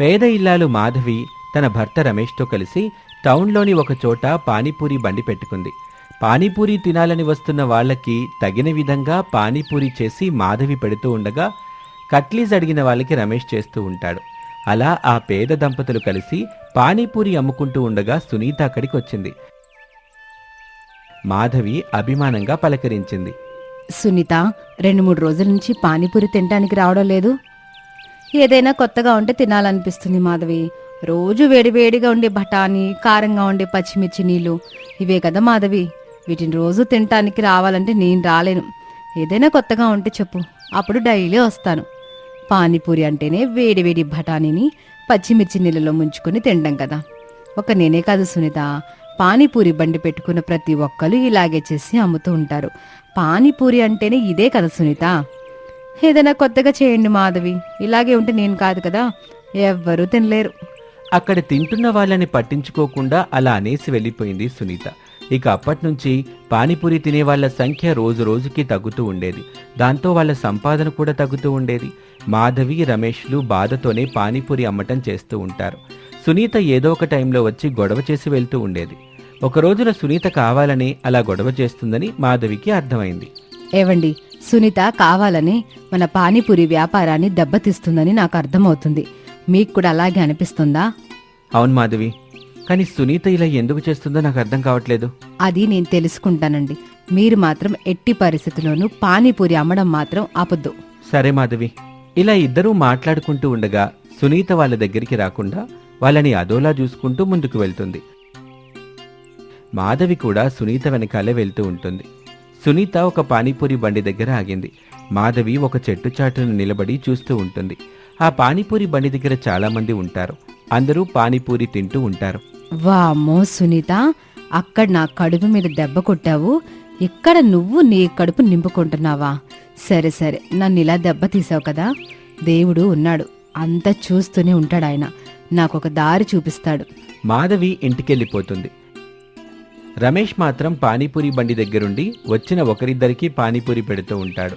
పేద ఇల్లాలు మాధవి తన భర్త రమేష్తో కలిసి టౌన్లోని ఒక చోట పానీపూరి బండి పెట్టుకుంది. పానీపూరి తినాలని వస్తున్న వాళ్ళకి తగిన విధంగా పానీపూరి చేసి మాధవి పెడుతూ ఉండగా కట్లీస్ అడిగిన వాళ్ళకి రమేష్ చేస్తూ ఉంటాడు. అలా ఆ పేద దంపతులు కలిసి పానీపూరి అమ్ముకుంటూ ఉండగా సునీత అక్కడికి వచ్చింది మాధవి అభిమానంగా పలకరించింది. సునీత రెండు మూడు రోజుల నుంచి పానీపూరి తినడానికి రావడం లేదు. ఏదైనా కొత్తగా ఉంటే తినాలనిపిస్తుంది మాధవి. రోజు వేడివేడిగా ఉండే బఠానీ కారంగా ఉండే పచ్చిమిర్చి నీళ్ళు. ఇవే కదా మాధవి. వీటిని రోజు తినటానికి రావాలంటే నేను రాలేను. ఏదైనా కొత్తగా ఉంటే చెప్పు. అప్పుడు డైలీ వస్తాను. పానీపూరి అంటేనే వేడివేడి బఠానీని పచ్చిమిర్చి నీళ్ళలో ముంచుకొని తినడం కదా. ఒక నేనే కాదు సునీత. పానీపూరి బండి పెట్టుకున్న ప్రతి ఒక్కరు ఇలాగే చేసి అమ్ముతూ ఉంటారు. పానీపూరి అంటేనే ఇదే కదా సునీత. ఏదైనా కొత్తగా చేయండి మాధవి. ఇలాగే ఉంటే నేను కాదు కదా. ఎవ్వరూ తినలేరు. అక్కడ తింటున్న వాళ్ళని పట్టించుకోకుండా అలా అనేసి వెళ్ళిపోయింది సునీత. ఇక అప్పటి నుంచి పానీపూరి తినే వాళ్ళ సంఖ్య రోజు రోజుకి తగ్గుతూ ఉండేది. దాంతో వాళ్ళ సంపాదన కూడా తగ్గుతూ ఉండేది. మాధవి రమేష్లు బాధతోనే పానీపూరి అమ్మటం చేస్తూ ఉంటారు. సునీత ఏదో ఒక టైంలో వచ్చి గొడవ చేసి వెళ్తూ ఉండేది. ఒక రోజున సునీత కావాలని అలా గొడవ చేస్తుందని మాధవికి అర్థమైంది. ఏవండి? సునీత కావాలని మన పానీపూరి వ్యాపారాన్ని దెబ్బతీస్తుందని నాకు అర్థమవుతుంది. మీకు కూడా అలాగే అనిపిస్తుందా? అవును మాధవి. కానీ సునీత ఇలా ఎందుకు చేస్తుందో నాకు అర్థం కావట్లేదు. అది నేను తెలుసుకుంటానండి. మీరు మాత్రం ఎట్టి పరిస్థితుల్లోనూ పానీపూరి అమ్మడం మాత్రం ఆపొద్దు. సరే మాధవి. ఇలా ఇద్దరూ మాట్లాడుకుంటూ ఉండగా సునీత వాళ్ళ దగ్గరికి రాకుండా వాళ్ళని అదోలా చూసుకుంటూ ముందుకు వెళ్తుంది. మాధవి కూడా సునీత వెనకాలే వెళ్తూ ఉంటుంది. సునీత ఒక పానీపూరి బండి దగ్గర ఆగింది. మాధవి ఒక చెట్టు చాటును నిలబడి చూస్తూ ఉంటుంది. ఆ పానీపూరి బండి దగ్గర చాలా మంది ఉంటారు. అందరూ పానీపూరి తింటూ ఉంటారు. వామ్మో సునీత అక్కడ నా కడుపు మీద దెబ్బ కొట్టావు. ఇక్కడ నువ్వు నీ కడుపు నింపుకుంటున్నావా? సరే సరే నన్ను ఇలా దెబ్బ తీసావు కదా. దేవుడు ఉన్నాడు. అంతా చూస్తూనే ఉంటాడు ఆయన. నాకొక దారి చూపిస్తాడు. మాధవి ఇంటికెళ్ళిపోతుంది. రమేష్ మాత్రం పానీపూరి బండి దగ్గరుండి వచ్చిన ఒకరిద్దరికి పానీపూరి పెడుతూ ఉంటాడు.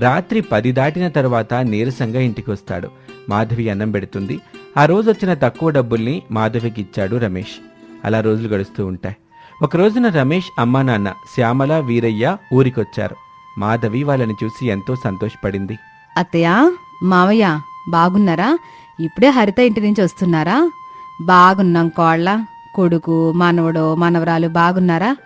రాత్రి పది దాటిన తర్వాత నీరసంగా ఇంటికొస్తాడు. మాధవి అన్నం పెడుతుంది. ఆ రోజు వచ్చిన తక్కువ డబ్బుల్ని మాధవికి ఇచ్చాడు రమేష్. అలా రోజులు గడుస్తూ ఉంటాయి. ఒక రోజున రమేష్ అమ్మా నాన్న శ్యామల వీరయ్య ఊరికొచ్చారు. మాధవి వాళ్ళని చూసి ఎంతో సంతోషపడింది. అత్తయ్య మావయ్య బాగున్నారా? ఇప్పుడే హరిత ఇంటి నుంచి వస్తున్నారా? బాగున్నాం కోళ్ళ. కొడుకు మనవడు మనవరాలు బాగున్నారా?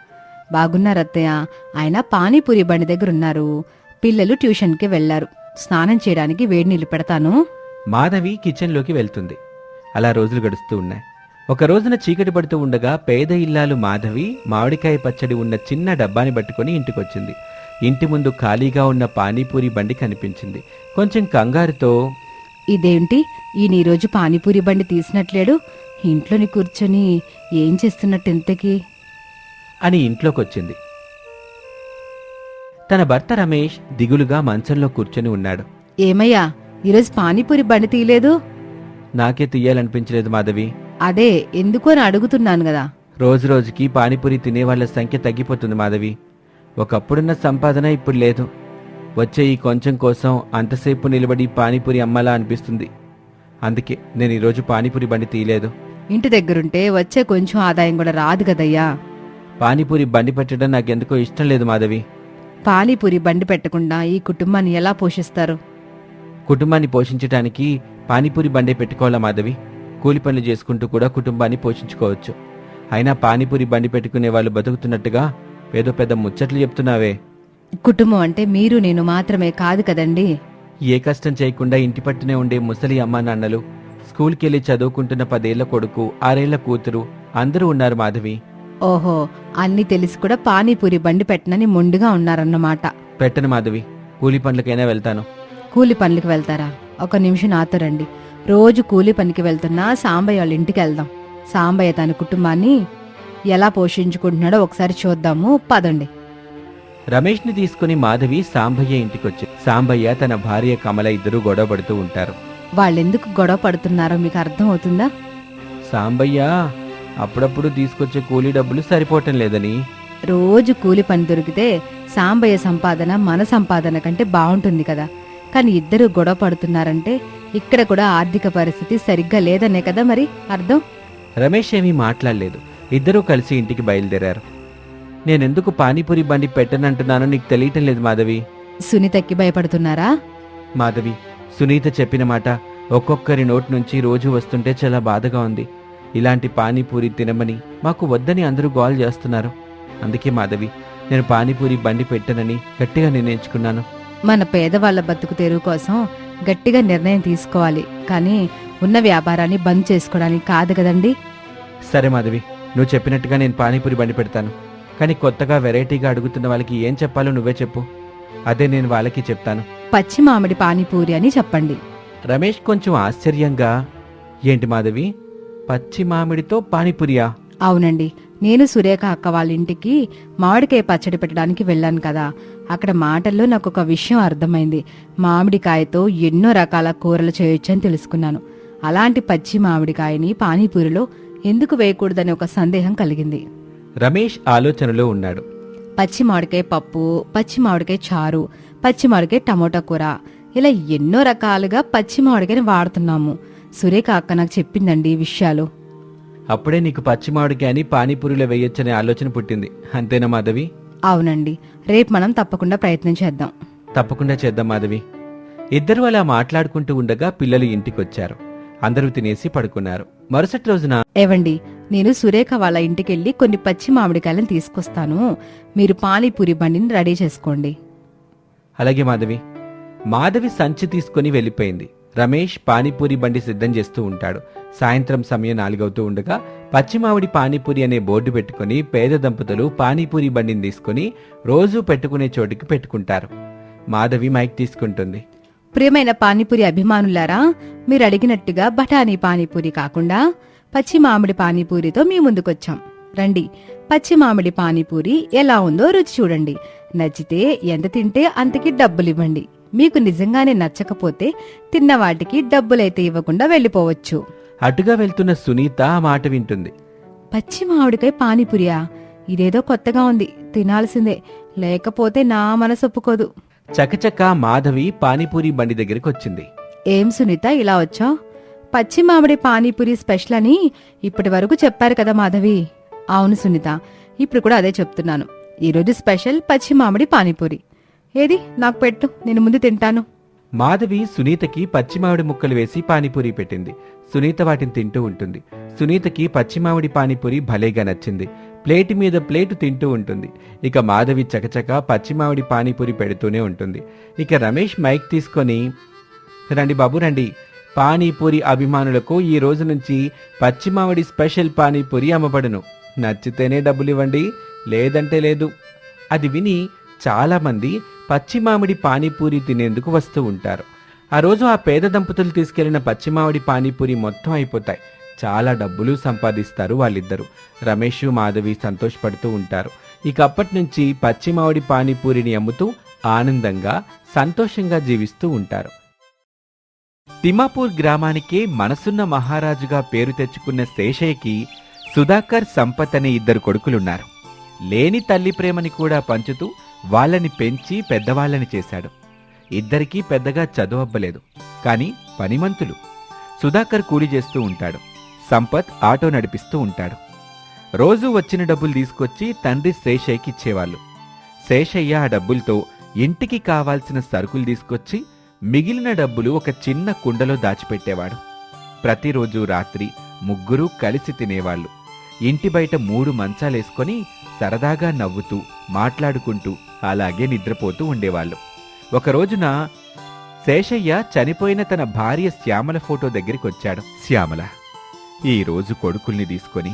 బాగున్నారు అత్తయ్య. ఆయన పానీపూరి బండి దగ్గర ఉన్నారు. పిల్లలు ట్యూషన్కి వెళ్ళారు స్నానం చేయడానికి వేడి నీళ్ళు పెడతాను. మాధవి కిచెన్లోకి వెళ్తుంది. అలా రోజులు గడుస్తూ ఉన్నాయి. ఒక రోజున చీకటి పడుతూ ఉండగా పేద ఇల్లాలు మాధవి మామిడికాయ పచ్చడి ఉన్న చిన్న డబ్బాని పట్టుకొని ఇంటికొచ్చింది. ఇంటి ముందు ఖాళీగా ఉన్న పానీపూరి బండి కనిపించింది. కొంచెం కంగారుతో ఇదేంటి? ఈయన ఈరోజు పానీపూరి బండి తీసినట్లేడు. ఇంట్లోని కూర్చొని ఏం చేస్తున్నట్టు ఇంతకీ? అని ఇంట్లోకొచ్చింది. తన భర్త రమేష్ దిగులుగా మంచంలో కూర్చొని ఉన్నాడు. ఏమయ్యా ఈరోజు పానీపూరి బండి తీయలేదు? నాకే తీయాలనిపించలేదు మాధవి. అదే ఎందుకు అని అడుగుతున్నాను కదా. రోజు రోజుకి పానీపూరి తినేవాళ్ళ సంఖ్య తగ్గిపోతుంది మాధవి. ఒకప్పుడున్న సంపాదన ఇప్పుడు లేదు. వచ్చే ఈ కొంచెం కోసం అంతసేపు నిలబడి పానీపూరి అమ్మాలా అనిపిస్తుంది. అందుకే నేను ఈరోజు పానీపూరి బండి తీయలేదు. ఇంటి దగ్గరుంటే వచ్చే కొంచెం ఆదాయం కూడా రాదు కదయ్యా. పానీపూరి బండి పెట్టడం నాకెందుకో ఇష్టం లేదు మాధవి. పానీపూరి బండి పెట్టకుండా ఈ కుటుంబాన్ని ఎలా పోషిస్తారు? కుటుంబాన్ని పోషించడానికి పానీపూరి బండే పెట్టుకోవాలా మాధవి? కూలి పనులు చేసుకుంటూ కూడా కుటుంబాన్ని పోషించుకోవచ్చు. అయినా పానీపూరి బండి పెట్టుకునే వాళ్ళు బతుకుతున్నట్టుగా ఏదో పెద్ద ముచ్చట్లు చెప్తున్నావే. కుటుంబం అంటే మీరు నేను మాత్రమే కాదు కదండి. ఏ కష్టం చేయకుండా ఇంటి పట్టునే ఉండే ముసలి అమ్మా నాన్నలు స్కూల్కి వెళ్ళి చదువుకుంటున్న పదేళ్ళ కొడుకు ఆరేళ్ళ కూతురు అందరూ ఉన్నారు మాధవి. ఓహో అన్ని తెలిసి కూడా పానీపూరి బండి పెట్టనని మొండిగా ఉన్నారన్నమాట. పెట్టను మాధవి కూలి పనులకైనా వెళ్తాను. కూలి పనులకి వెళ్తారా? ఒక నిమిషం నాతో రండి. రోజు కూలి పనికి వెళ్తున్నా సాంబయ్య వాళ్ళ ఇంటికి వెళ్దాం. సాంబయ్య తన కుటుంబాన్ని ఎలా పోషించుకుంటున్నాడో ఒకసారి చూద్దాము పదండి. రమేష్ని తీసుకుని మాధవి సాంబయ్య ఇంటికొచ్చి సాంబయ్య తన భార్య కమల ఇద్దరూ గొడవ పడుతూ ఉంటారు. వాళ్ళెందుకు గొడవ పడుతున్నారో మీకు అర్థం అవుతుందా సాంబయ్య అప్పుడప్పుడు తీసుకొచ్చే కూలీ డబ్బులు సరిపోవటం లేదని. రోజు కూలి పని దొరికితే సాంబయ్య సంపాదన మన సంపాదన కంటే బాగుంటుంది కదా. కానీ ఇద్దరు గొడవ పడుతున్నారంటే ఇక్కడ కూడా ఆర్థిక పరిస్థితి సరిగ్గా లేదనే కదా మరి అర్థం? రమేష్ ఏమీ మాట్లాడలేదు. ఇద్దరూ కలిసి ఇంటికి బయలుదేరారు. నేనెందుకు పానీపూరి బండి పెట్టనంటున్నానో నీకు తెలియటం లేదు మాధవి. సునీతకి భయపడుతున్నారా? మాధవి సునీత చెప్పిన మాట ఒక్కొక్కరి నోటి నుంచి రోజు వస్తుంటే చాలా బాధగా ఉంది. ఇలాంటి పానీపూరి తినమని మాకు వద్దని అందరూ గోల్ చేస్తున్నారు. అందుకే మాధవి నేను పానీపూరి బండి పెట్టనని గట్టిగా నిర్ణయించుకున్నాను. మన పేదవాళ్ళ బతుకు తెరువు కోసం గట్టిగా నిర్ణయం తీసుకోవాలి. కానీ ఉన్న వ్యాపారాన్ని బంద్ చేసుకోవడానికి కాదు కదండి? సరే మాధవి నువ్వు చెప్పినట్టుగా నేను పానీపూరి బండి పెడతాను. కానీ కొత్తగా వెరైటీగా అడుగుతున్న వాళ్ళకి ఏం చెప్పాలో నువ్వే చెప్పు. అదే నేను వాళ్ళకి చెప్తాను. పచ్చి మామిడి పానీపూరి అని చెప్పండి. రమేష్ కొంచెం ఆశ్చర్యంగా ఏంటి మాధవి పచ్చి మామిడితో పానీపూరియా? అవునండి నేను సురేఖ అక్క వాళ్ళ ఇంటికి మామిడికాయ పచ్చడి పెట్టడానికి వెళ్ళాను కదా. అక్కడ మాటల్లో నాకు ఒక విషయం అర్థమైంది. మామిడికాయతో ఎన్నో రకాల కూరలు చేయొచ్చని తెలుసుకున్నాను. అలాంటి పచ్చి మామిడికాయని పానీపూరిలో ఎందుకు వేయకూడదని ఒక సందేహం కలిగింది. రమేష్ ఆలోచనలో ఉన్నాడు. పచ్చి మామిడికాయ పప్పు పచ్చి మామిడికాయ చారు పచ్చి మామిడికాయ టమోటా కూర. ఇలా ఎన్నో రకాలుగా పచ్చి మామిడికాయని వాడుతున్నాము. సురేఖ అక్క నాకు చెప్పిందండి ఈ విషయాలు. అప్పుడే నీకు పచ్చి మామిడికాయ అని పానీపూరిలో వేయొచ్చనే ఆలోచన పుట్టింది. అంతేనా మాధవి? అవునండి. రేపు మనం తప్పకుండా ప్రయత్నం చేద్దాం. తప్పకుండా చేద్దాం మాధవి. ఇద్దరు అలా మాట్లాడుకుంటూ ఉండగా పిల్లలు ఇంటికొచ్చారు. అందరూ తినేసి పడుకున్నారు. మరుసటి రోజున ఏవండి నేను సురేఖ వాళ్ళ ఇంటికెళ్ళి కొన్ని పచ్చి మామిడికాయలను తీసుకొస్తాను. మీరు పానీపూరి బండిని రెడీ చేసుకోండి. అలాగే మాధవి. మాధవి సంచి తీసుకుని వెళ్ళిపోయింది. రమేష్ పానీపూరి బండి సిద్ధం చేస్తూ ఉంటాడు. సాయంత్రం సమయం నాలుగవుతూ ఉండగా పచ్చిమామిడి పానీపూరి అనే బోర్డు పెట్టుకుని పేద దంపతులు పానీపూరి బండిని తీసుకుని రోజూ పెట్టుకునే చోటుకి పెట్టుకుంటారు. మాధవి మైక్ తీసుకుంటుంది. ప్రియమైన పానీపూరి అభిమానులారా మీరు అడిగినట్టుగా బఠానీ పానీపూరి కాకుండా పచ్చి మామిడి పానీపూరితో మీ ముందుకొచ్చాం. రండి. పచ్చి మామిడి పానీపూరి ఎలా ఉందో రుచి చూడండి. నచ్చితే ఎంత తింటే అంతకి డబ్బులివ్వండి. మీకు నిజంగానే నచ్చకపోతే తిన్న వాటికి డబ్బులైతే ఇవ్వకుండా వెళ్ళిపోవచ్చు. అటుగా వెళ్తున్న సునీత ఆ మాట వింటుంది. పచ్చి మామిడికాయ పానీపూరియా? ఇదేదో కొత్తగా ఉంది. తినాల్సిందే. లేకపోతే నా మనసు ఒప్పుకోదు. చకచక మాధవి పానీపూరి బండి దగ్గరికి వచ్చింది ఏం సునీత ఇలా వచ్చావు? పచ్చి మామిడి పానీపూరి స్పెషల్ అని ఇప్పటి వరకు చెప్పారు కదా మాధవి. అవును సునీత ఇప్పుడు కూడా అదే చెప్తున్నాను. ఈరోజు స్పెషల్ పచ్చి మామిడి పానీపూరి. ఏది? నాకు పెట్టు నేను ముందు తింటాను. మాధవి సునీతకి పచ్చిమామిడి ముక్కలు వేసి పానీపూరి పెట్టింది. సునీత వాటిని తింటూ ఉంటుంది. సునీతకి పచ్చిమామిడి పానీపూరి భలేగా నచ్చింది. ప్లేట్ మీద ప్లేటు తింటూ ఉంటుంది. ఇక మాధవి చకచక పచ్చిమామిడి పానీపూరి పెడుతూనే ఉంటుంది. ఇక రమేష్ మైక్ తీసుకొని రండి బాబు రండి. పానీపూరి అభిమానులకు ఈ రోజు నుంచి పచ్చిమామిడి స్పెషల్ పానీపూరి అమ్మబడును. నచ్చితేనే డబ్బులు ఇవ్వండి లేదంటే లేదు. అది విని చాలామంది పచ్చి మామిడి పానీపూరి తినేందుకు వస్తూ ఉంటారు. ఆ రోజు ఆ పేద దంపతులు తీసుకెళ్ళిన పచ్చి మామిడి పానీపూరి మొత్తం అయిపోతాయి. చాలా డబ్బులు సంపాదిస్తారు వాళ్ళిద్దరూ. రమేష్ మాధవి సంతోషపడుతూ ఉంటారు. ఇక అప్పటి నుంచి పచ్చి మామిడి పానీపూరిని అమ్ముతూ ఆనందంగా సంతోషంగా జీవిస్తూ ఉంటారు. తిమాపూర్ గ్రామానికే మనసున్న మహారాజుగా పేరు తెచ్చుకున్న శేషయ్యకి సుధాకర్ సంపత్ అనే ఇద్దరు కొడుకులున్నారు. లేని తల్లి ప్రేమని కూడా పంచుతూ వాళ్ళని పెంచి పెద్దవాళ్ళని చేశాడు. ఇద్దరికీ పెద్దగా చదువబ్బలేదు కానీ పనిమంతులు. సుధాకర్ కూలి చేస్తూ ఉంటాడు సంపత్ ఆటో నడిపిస్తూ ఉంటాడు. రోజూ వచ్చిన డబ్బులు తీసుకొచ్చి తండ్రి శేషయ్యకి ఇచ్చేవాళ్ళు. శేషయ్య ఆ డబ్బులతో ఇంటికి కావాల్సిన సరుకులు తీసుకొచ్చి మిగిలిన డబ్బులు ఒక చిన్న కుండలో దాచిపెట్టేవాడు. ప్రతిరోజు రాత్రి ముగ్గురూ కలిసి తినేవాళ్ళు. ఇంటి బయట మూడు మంచాలేసుకొని సరదాగా నవ్వుతూ మాట్లాడుకుంటూ అలాగే నిద్రపోతూ ఉండేవాళ్ళు. ఒక రోజున శేషయ్య చనిపోయిన తన భార్య శ్యామల ఫోటో దగ్గరికి వచ్చాడు శ్యామల ఈ రోజు కొడుకుల్ని తీసుకొని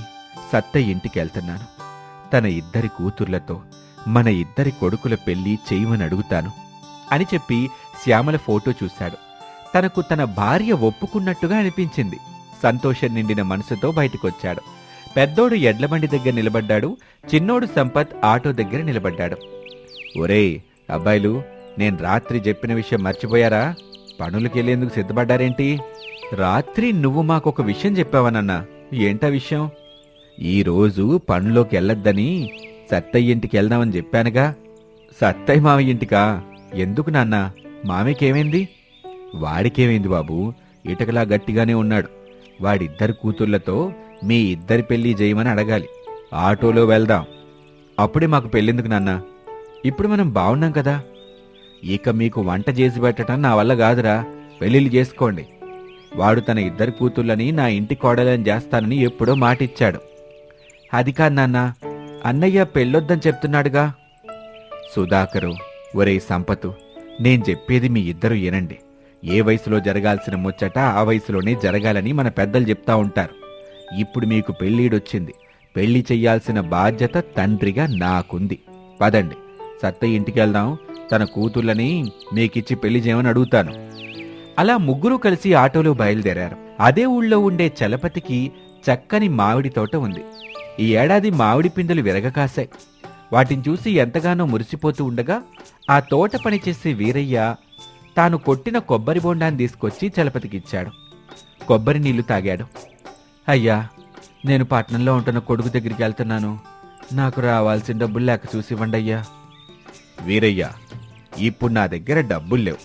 సత్త ఇంటికి వెళ్తున్నాను తన ఇద్దరి కూతుర్లతో మన ఇద్దరి కొడుకుల పెళ్ళి చేయమని అడుగుతాను అని చెప్పి శ్యామల ఫోటో చూశాడు. తనకు తన భార్య ఒప్పుకున్నట్టుగా అనిపించింది. సంతోషం నిండిన మనసుతో బయటకొచ్చాడు. పెద్దోడు ఎడ్లబండి దగ్గర నిలబడ్డాడు చిన్నోడు సంపత్ ఆటో దగ్గర నిలబడ్డాడు. ఒరేయ్ అబ్బాయిలు నేను రాత్రి చెప్పిన విషయం మర్చిపోయారా? పనులకి వెళ్ళేందుకు సిద్ధపడ్డారేంటి? రాత్రి నువ్వు మాకొక విషయం చెప్పావనన్నా. ఏంటా విషయం? ఈరోజు పనులోకి వెళ్ళొద్దని సత్తయ్య ఇంటికి వెళ్దామని చెప్పానుగా. సత్తయ్య మామయ్య ఇంటికా? ఎందుకు నాన్నా? మామయ్యకేమైంది? వాడికేమైంది బాబు? ఇటకలా గట్టిగానే ఉన్నాడు. వాడిద్దరు కూతుళ్ళతో మీ ఇద్దరి పెళ్ళి చేయమని అడగాలి. ఆటోలో వెళ్దాం. అప్పుడే మాకు పెళ్ళెందుకు నాన్న? ఇప్పుడు మనం బాగున్నాం కదా. ఇక మీకు వంట చేసి పెట్టడం నా వల్ల కాదురా. పెళ్ళిళ్ళు చేసుకోండి. వాడు తన ఇద్దరి కూతుళ్ళని నా ఇంటి కోడలని చేస్తానని ఎప్పుడో మాటిచ్చాడు. అది కాదు నాన్న. అన్నయ్య పెళ్ళొద్దని చెప్తున్నాడుగా. సుధాకరు ఒరే సంపతు నేను చెప్పేది మీ ఇద్దరు వినండి. ఏ వయసులో జరగాల్సిన ముచ్చట ఆ వయసులోనే జరగాలని మన పెద్దలు చెప్తా ఉంటారు. ఇప్పుడు మీకు పెళ్ళీడొచ్చింది. పెళ్ళి చెయ్యాల్సిన బాధ్యత తండ్రిగా నాకుంది. పదండి సత్తయ్య ఇంటికి వెళ్దాం తన కూతుర్లని మీకిచ్చి పెళ్ళి చేయమని అడుగుతాను. అలా ముగ్గురు కలిసి ఆటోలో బయలుదేరారు. అదే ఊళ్ళో ఉండే చలపతికి చక్కని మామిడి తోట ఉంది. ఈ ఏడాది మామిడి పిందెలు విరగకాశాయి వాటిని చూసి ఎంతగానో మురిసిపోతూ ఉండగా ఆ తోట పని చేసే వీరయ్య తాను కొట్టిన కొబ్బరి బొండాన్ని తీసుకొచ్చి చలపతికిచ్చాడు. కొబ్బరి నీళ్ళు తాగాడు. అయ్యా నేను పట్నంలో ఉంటున్న కొడుకు దగ్గరికి వెళ్తున్నాను. నాకు రావాల్సిన డబ్బులు లేక చూసి ఇవ్వండి అయ్యా. వీరయ్య ఇప్పుడు నా దగ్గర డబ్బులు లేవు.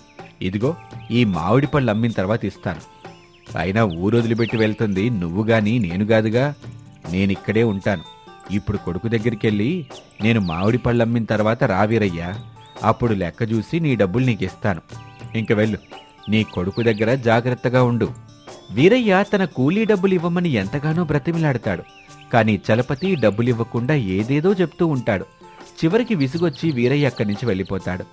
ఇదిగో ఈ మామిడి పళ్ళు అమ్మిన తర్వాత ఇస్తాను. అయినా ఊరు వదిలిపెట్టి వెళ్తుంది నువ్వు గాని నేను కాదుగా. నేనిక్కడే ఉంటాను. ఇప్పుడు కొడుకు దగ్గరికి వెళ్ళి నేను మామిడి పళ్ళు అమ్మిన తర్వాత రా వీరయ్యా. అప్పుడు లెక్క చూసి నీ డబ్బులు నీకు ఇస్తాను. ఇంక వెళ్ళు నీ కొడుకు దగ్గర జాగ్రత్తగా ఉండు. వీరయ్య తన కూలీ డబ్బులు ఇవ్వమని ఎంతగానో బ్రతిమిలాడతాడు. కానీ చలపతి డబ్బులివ్వకుండా ఏదేదో చెప్తూ ఉంటాడు. చివరికి విసుగొచ్చి వీరయ్య అక్కడి నుంచి వెళ్ళిపోతాడు.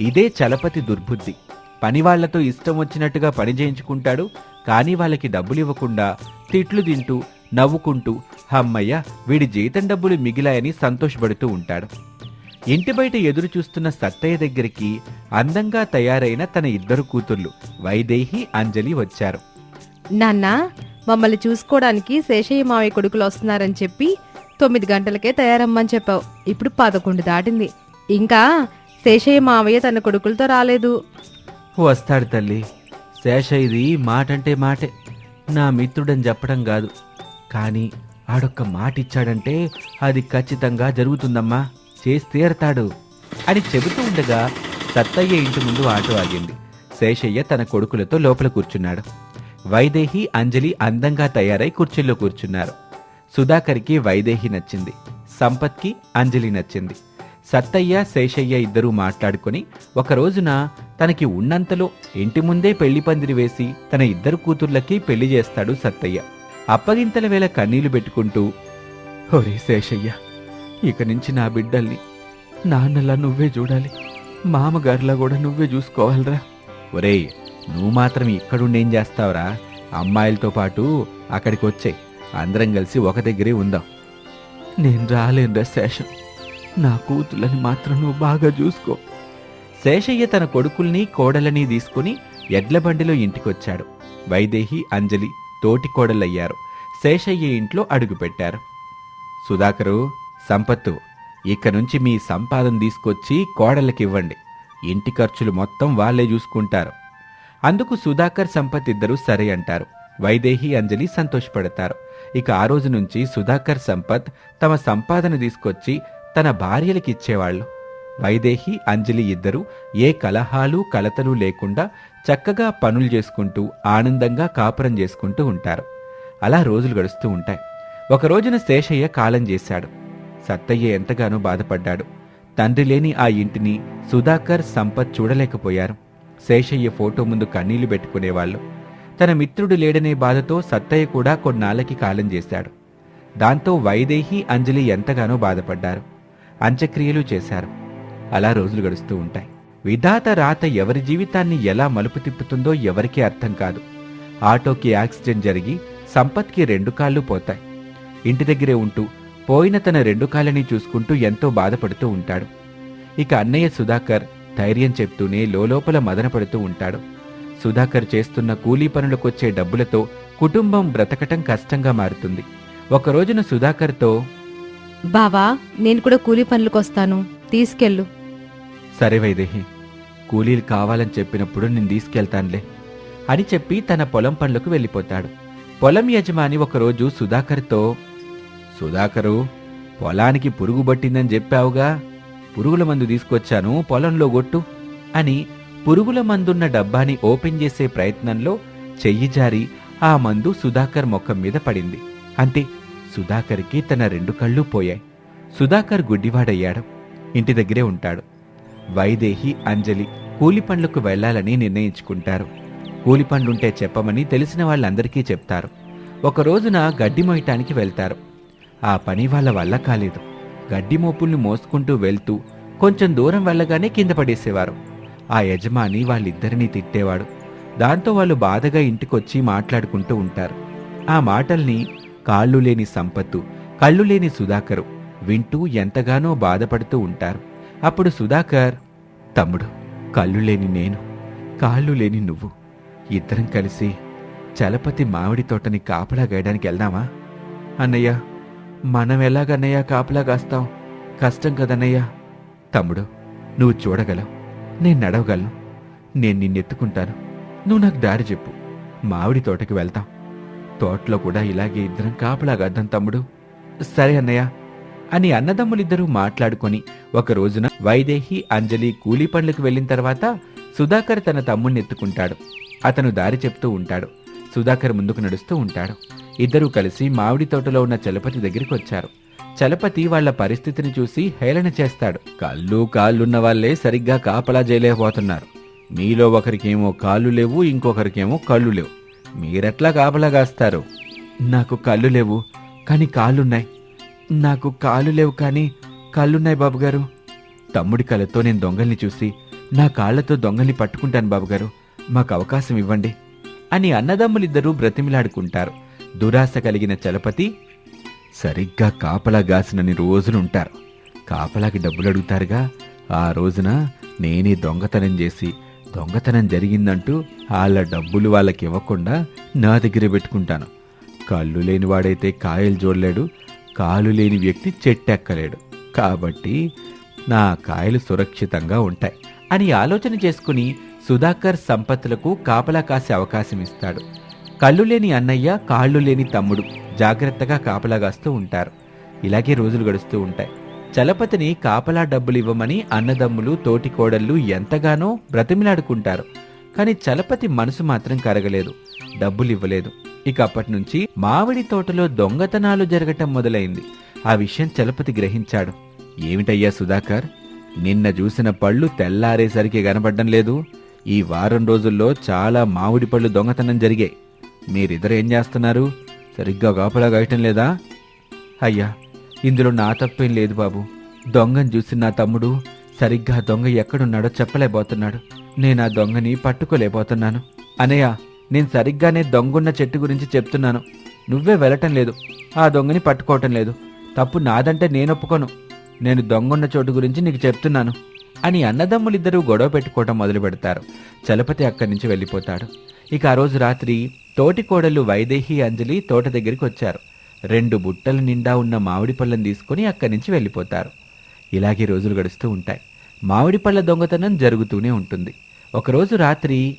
ఇదే చలపతి దుర్బుద్ధి. పనివాళ్ళతో ఇష్టం వచ్చినట్టుగా పని చేయించుకుంటాడు. కానీ వాళ్ళకి డబ్బులివ్వకుండా తిట్లు తింటూ నవ్వుకుంటూ హమ్మయ్య వీడి జీతం డబ్బులు మిగిలాయని సంతోషపడుతూ ఉంటాడు. ఇంటి బయట ఎదురు చూస్తున్న సత్తయ్య దగ్గరికి అందంగా తయారైన తన ఇద్దరు కూతుర్లు వైదేహి అంజలి వచ్చారు. నాన్న మమ్మల్ని చూసుకోవడానికి శేషయ్య మావయ్య కొడుకులు వస్తున్నారని చెప్పి తొమ్మిది గంటలకే తయారమ్మని చెప్పావు. ఇప్పుడు పదకొండు దాటింది. ఇంకా శేషయ్య మావయ్య తన కొడుకులతో రాలేదు. వస్తాడు తల్లి. శేషయ్యది మాటంటే మాటే. నా మిత్రుడని చెప్పడం కాదు. కానీ ఆడొక్క మాట ఇచ్చాడంటే అది ఖచ్చితంగా జరుగుతుందమ్మా. చేసి తీరతాడు అని చెబుతూ ఉండగా సత్తయ్య ఇంటి ముందు ఆటో ఆగింది. శేషయ్య తన కొడుకులతో లోపల కూర్చున్నాడు. వైదేహి అంజలి అందంగా తయారై కుర్చీలో కూర్చున్నారు. సుధాకర్కి వైదేహి నచ్చింది. సంపత్కి అంజలి నచ్చింది. సత్తయ్య శేషయ్య ఇద్దరూ మాట్లాడుకొని ఒక రోజున తనకి ఉన్నంతలో ఇంటి ముందే పెళ్ళి పందిరి వేసి తన ఇద్దరు కూతుర్లకి పెళ్ళి చేస్తాడు సత్తయ్య. అప్పగింతల వేళ కన్నీళ్ళు పెట్టుకుంటూ ఒరే శేషయ్య ఇక నుంచి నా బిడ్డల్ని నాన్నలా నువ్వే చూడాలి. మామగారిలా కూడా నువ్వే చూసుకోవాలిరా. ఒరేయ్ నువ్వు మాత్రం ఇక్కడుండేం చేస్తావురా? అమ్మాయిలతో పాటు అక్కడికి వచ్చాయి. అందరం కలిసి ఒక దగ్గరే ఉందాం. నేను రాలేనురా శేషం. నా కూతుళ్ళని మాత్రం నువ్వు బాగా చూసుకో. శేషయ్య తన కొడుకుల్ని కోడలని తీసుకుని ఎడ్ల బండిలో ఇంటికొచ్చాడు. వైదేహి అంజలి తోటి కోడలయ్యారు శేషయ్య ఇంట్లో అడుగుపెట్టారు సుధాకరు సంపత్తు ఇక నుంచి మీ సంపాదన తీసుకొచ్చి కోడళ్ళకివ్వండి. ఇంటి ఖర్చులు మొత్తం వాళ్ళే చూసుకుంటారు. అందుకు సుధాకర్ సంపత్ ఇద్దరూ సరే అంటారు. వైదేహి అంజలి సంతోషపడతారు. ఇక ఆ రోజు నుంచి సుధాకర్ సంపత్ తమ సంపాదన తీసుకొచ్చి తన భార్యలకి ఇచ్చేవాళ్ళు. వైదేహి అంజలి ఇద్దరు ఏ కలహాలు కలతలు లేకుండా చక్కగా పనులు చేసుకుంటూ ఆనందంగా కాపురం చేసుకుంటూ ఉంటారు. అలా రోజులు గడుస్తూ ఉంటాయి. ఒక రోజున శేషయ్య కాలం చేశాడు. సత్తయ్య ఎంతగానో బాధపడ్డాడు. తండ్రి లేని ఆ ఇంటిని సుధాకర్ సంపత్ చూడలేకపోయారు. శేషయ్య ఫోటో ముందు కన్నీళ్ళు పెట్టుకునేవాళ్ళు. తన మిత్రుడు లేడనే బాధతో సత్తయ్య కూడా కొన్నాళ్ళకి కాలం చేశాడు. దాంతో వైదేహి అంజలి ఎంతగానో బాధపడ్డారు. అంత్యక్రియలు చేశారు. అలా రోజులు గడుస్తూ ఉంటాయి. విధాత రాత ఎవరి జీవితాన్ని ఎలా మలుపు తిప్పుతుందో ఎవరికీ అర్థం కాదు. ఆటోకి యాక్సిడెంట్ జరిగి సంపత్కి రెండు కాళ్ళు పోతాయి. ఇంటి దగ్గరే ఉంటూ పోయిన తన రెండు కాళ్ళని చూసుకుంటూ ఎంతో బాధపడుతూ ఉంటాడు. ఇక అన్నయ్య సుధాకర్ ధైర్యం చెప్తూనే లోలోపల మదనపడుతూ ఉంటాడు. సుధాకర్ చేస్తున్న కూలీ పనులకొచ్చే డబ్బులతో కుటుంబం బ్రతకటం కష్టంగా మారుతుంది. ఒక రోజున సుధాకర్తో బావా నేను కూడా కూలి పనులకు వస్తాను తీసుకెళ్ళు. సరే వైదేహి కూలీలు కావాలని చెప్పినప్పుడు నేను తీసుకెళ్తానులే అని చెప్పి తన పొలం పనులకు వెళ్ళిపోతాడు. పొలం యజమాని ఒకరోజు సుధాకర్తో సుధాకరు పొలానికి పురుగు పట్టిందని చెప్పావుగా? పురుగుల మందు తీసుకొచ్చాను పొలంలో గొట్టు అని పురుగుల మందున్న డబ్బాని ఓపెన్ చేసే ప్రయత్నంలో చెయ్యి జారి ఆ మందు సుధాకర్ ముఖం మీద పడింది. అంతే సుధాకర్కి తన రెండు కళ్ళు పోయాయి. సుధాకర్ గుడ్డివాడయ్యాడు ఇంటి దగ్గరే ఉంటాడు. వైదేహి అంజలి కూలి పండ్లకు వెళ్ళాలని నిర్ణయించుకుంటారు. కూలి పండ్లుంటే చెప్పమని తెలిసిన వాళ్ళందరికీ చెప్తారు. ఒక రోజున గడ్డి మోయటానికి వెళ్తారు. ఆ పని వాళ్ళ వల్ల కాలేదు. గడ్డి మోపుల్ని మోసుకుంటూ వెళ్తూ కొంచెం దూరం వెళ్ళగానే కింద పడేసేవారు. ఆ యజమాని వాళ్ళిద్దరినీ తిట్టేవాడు. దాంతో వాళ్ళు బాధగా ఇంటికొచ్చి మాట్లాడుకుంటూ ఉంటారు. ఆ మాటల్ని కాళ్ళు లేని సంపత్తు కళ్ళు లేని సుధాకరు వింటూ ఎంతగానో బాధపడుతూ ఉంటారు. అప్పుడు సుధాకర్ తమ్ముడు కళ్ళు లేని నేను కాళ్ళు లేని నువ్వు. ఇద్దరం కలిసి చలపతి మామిడి తోటని కాపలా గేయడానికి వెళ్దామా? అన్నయ్య మనం ఎలాగన్నయ్యా కాపలా కాస్తాం? కష్టం కదన్నయ్యా. తమ్ముడు నువ్వు చూడగలవు. నేను నడవగలను. నేను నిన్నెత్తుకుంటాను. నువ్వు నాకు దారి చెప్పు. మామిడి తోటకి వెళ్తాం. తోటలో కూడా ఇలాగే ఇద్దరం కాపలాగద్దాం తమ్ముడు. సరే అన్నయ్య. అని అన్నదమ్ములిద్దరూ మాట్లాడుకొని ఒక రోజున వైదేహి అంజలి కూలీ పనులకు వెళ్ళిన తర్వాత సుధాకర్ తన తమ్ముణ్ణి ఎత్తుకుంటాడు అతను దారి చెప్తూ ఉంటాడు. సుధాకర్ ముందుకు నడుస్తూ ఉంటాడు. ఇద్దరూ కలిసి మామిడి తోటలో ఉన్న చలపతి దగ్గరికి వచ్చారు చలపతి వాళ్ళ పరిస్థితిని చూసి హేళన చేస్తాడు. కళ్ళు కాళ్ళున్న వాళ్ళే సరిగ్గా కాపలా చేయలేకపోతున్నారు మీలో ఒకరికేమో కాళ్ళు లేవు ఇంకొకరికేమో కళ్ళు లేవు. మీరెట్లా కాపలా కాస్తారు? నాకు కళ్ళు లేవు కానీ కాళ్ళున్నాయి. నాకు కాళ్ళు లేవు కానీ కళ్ళున్నాయి బాబుగారు. తమ్ముడి కళ్ళతో నేను దొంగల్ని చూసి నా కాళ్ళతో దొంగల్ని పట్టుకుంటాను బాబుగారు. మాకు అవకాశం ఇవ్వండి అని అన్నదమ్ములిద్దరూ బ్రతిమిలాడుకుంటారు. దురాశ కలిగిన చలపతి సరిగ్గా కాపలా గాసినన్ని రోజులుంటారు. కాపలాకి డబ్బులు అడుగుతారుగా ఆ రోజున నేనే దొంగతనం చేసి దొంగతనం జరిగిందంటూ వాళ్ళ డబ్బులు వాళ్ళకి ఇవ్వకుండా నా దగ్గర పెట్టుకుంటాను. కళ్ళు లేనివాడైతే కాయలు చూడలేడు కాలు లేని వ్యక్తి చెట్టెక్కలేడు. కాబట్టి నా కాయలు సురక్షితంగా ఉంటాయి అని ఆలోచన చేసుకుని సుధాకర్ సంపత్తులకు కాపలా కాసే అవకాశం ఇస్తాడు. కళ్ళు లేని అన్నయ్య కాళ్ళు లేని తమ్ముడు జాగ్రత్తగా కాపలాగాస్తూ ఉంటారు. ఇలాగే రోజులు గడుస్తూ ఉంటాయి. చలపతిని కాపలా డబ్బులు ఇవ్వమని అన్నదమ్ములు తోటి కోడళ్ళు ఎంతగానో బ్రతిమిలాడుకుంటారు. కానీ చలపతి మనసు మాత్రం కరగలేదు డబ్బులు ఇవ్వలేదు. ఇక అప్పటి నుంచి మామిడి తోటలో దొంగతనాలు జరగటం మొదలైంది. ఆ విషయం చలపతి గ్రహించాడు. ఏమిటయ్యా సుధాకర్? నిన్న చూసిన పళ్ళు తెల్లారేసరికి కనబడ్డం లేదు. ఈ వారం రోజుల్లో చాలా మామిడి పళ్ళు దొంగతనం జరిగాయి. మీరిద్దరు ఏం చేస్తున్నారు? సరిగ్గా కాపలా గాయటం లేదా? అయ్యా ఇందులో నా తప్పేం లేదు బాబు. దొంగను చూసి నా తమ్ముడు సరిగ్గా దొంగ ఎక్కడున్నాడో చెప్పలేకపోతున్నాడు. నేను ఆ దొంగని పట్టుకోలేకపోతున్నాను. అనయ్య నేను సరిగ్గానే దొంగున్న చెట్టు గురించి చెప్తున్నాను. నువ్వే వెళ్ళటం లేదు. ఆ దొంగని పట్టుకోవటం లేదు. తప్పు నాదంటే నేను ఒప్పుకోను. నేను దొంగున్న చోటు గురించి నీకు చెప్తున్నాను. అని అన్నదమ్ములిద్దరూ గొడవ పెట్టుకోవడం మొదలు పెడతారు. చలపతి అక్కడి నుంచి వెళ్ళిపోతాడు. ఇక ఆ రోజు రాత్రి తోటి కోడలు వైదేహి అంజలి తోట దగ్గరికి వచ్చారు. రెండు బుట్టల నిండా ఉన్న మామిడి పళ్ళను తీసుకుని అక్కడి నుంచి వెళ్ళిపోతారు. ఇలాగే రోజులు గడుస్తూ ఉంటాయి. మామిడి పళ్ళ దొంగతనం జరుగుతూనే ఉంటుంది. ఒకరోజు రాత్రి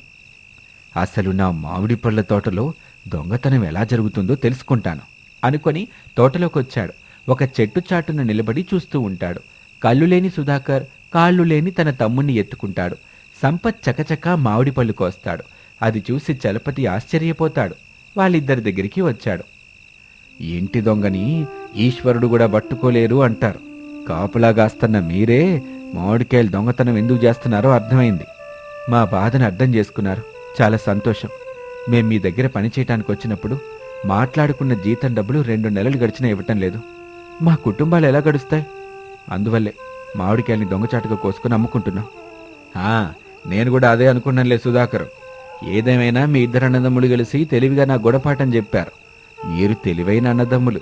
అసలు నా మామిడి పళ్ళ తోటలో దొంగతనం ఎలా జరుగుతుందో తెలుసుకుంటాను అనుకొని తోటలోకి వచ్చాడు ఒక చెట్టు చాటున నిలబడి చూస్తూ ఉంటాడు. కళ్ళు లేని సుధాకర్ కాళ్ళు లేని తన తమ్ముణ్ణి ఎత్తుకుంటాడు. సంపత్ చకచకా మామిడి పళ్ళు కోస్తాడు. అది చూసి చలపతి ఆశ్చర్యపోతాడు. వాళ్ళిద్దరి దగ్గరికి వచ్చాడు. ఇంటి దొంగని? ఈశ్వరుడు కూడా పట్టుకోలేరు అంటారు. కాపులాగాస్తున్న మీరే మామిడికాయలు దొంగతనం ఎందుకు చేస్తున్నారో అర్థమైంది. మా బాధను అర్థం చేసుకున్నారు. చాలా సంతోషం. మేం మీ దగ్గర పని చేయటానికి వచ్చినప్పుడు మాట్లాడుకున్న జీతం డబ్బులు రెండు నెలలు గడిచినా ఇవ్వటం లేదు. మా కుటుంబాలు ఎలా గడుస్తాయి? అందువల్లే. మామిడికాయల్ని దొంగచాటుగా కోసుకుని అమ్ముకుంటున్నాం. నేను కూడా అదే అనుకున్నానులే సుధాకర్. ఏదేమైనా మీ ఇద్దరు అన్నదమ్ములు కలిసి తెలివిగా నా గుణపాఠం చెప్పారు. మీరు తెలివైన అన్నదమ్ములు.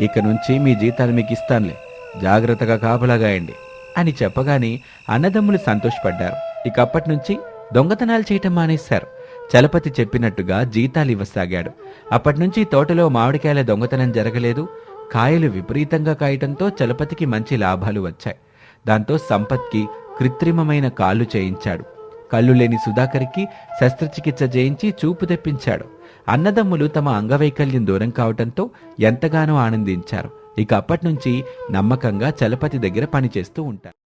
ఇక నుంచి మీ జీతాలు మీకు ఇస్తానులే. జాగ్రత్తగా కాపలాగాయండి అని చెప్పగానే అన్నదమ్ములు సంతోషపడ్డారు. ఇక అప్పటి నుంచి దొంగతనాలు చేయటం మానేశారు. చలపతి చెప్పినట్టుగా జీతాలు ఇవ్వసాగాడు. అప్పటి నుంచి తోటలో మామిడికాయల దొంగతనం జరగలేదు. కాయలు విపరీతంగా కాయటంతో చలపతికి మంచి లాభాలు వచ్చాయి. దాంతో సంపత్కి కృత్రిమమైన కాళ్ళు చేయించాడు. కళ్ళు లేని సుధాకర్కి శస్త్రచికిత్స చేయించి చూపు తెప్పించాడు. అన్నదమ్ములు తమ అంగవైకల్యం దూరం కావటంతో ఎంతగానో ఆనందించారు. ఇక అప్పటి నుంచి నమ్మకంగా చలపతి దగ్గర పనిచేస్తూ ఉంటారు.